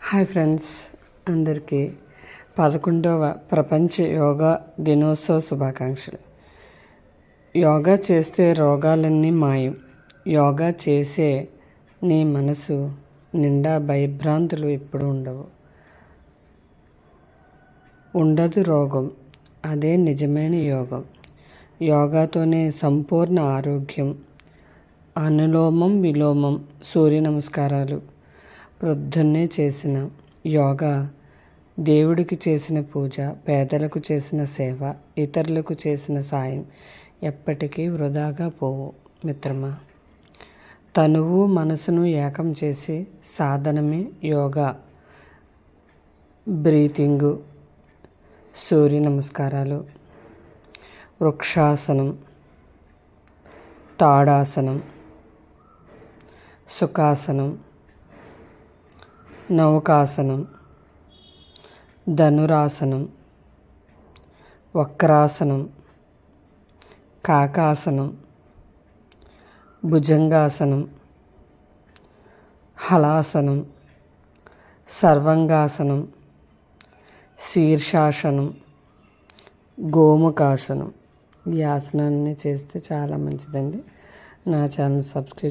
Hi friends అందరికీ పదకొండవ ప్రపంచ యోగా దినోత్సవ శుభాకాంక్షలు. యోగా చేస్తే రోగాలన్నీ మాయం. యోగా చేసే నీ మనసు నిండా భయభ్రాంతులు ఎప్పుడు ఉండవు. ఉండదు రోగం. అదే నిజమైన యోగం. యోగాతోనే సంపూర్ణ ఆరోగ్యం అనులోమం విలోమం సూర్య నమస్కారాలు ప్రొద్దున్నే చేసిన యోగా దేవుడికి చేసిన పూజ పేదలకు చేసిన సేవ ఇతరులకు చేసిన సాయం ఎప్పటికీ వృధాగా పోవు మిత్రమా. తనువు మనసును ఏకం చేసి సాధనమే యోగా. బ్రీతింగు. సూర్య నమస్కారాలు. వృక్షాసనం. తాడాసనం. సుఖాసనం. నౌకాసనం ధనురాసనం వక్రాసనం కాకాసనం భుజంగాసనం హలాసనం సర్వంగాసనం శీర్షాసనం గోముఖాసనం. ఈ ఆసనాన్ని చేస్తే చాలా మంచిదండి. నా ఛానల్ సబ్స్క్రైబ్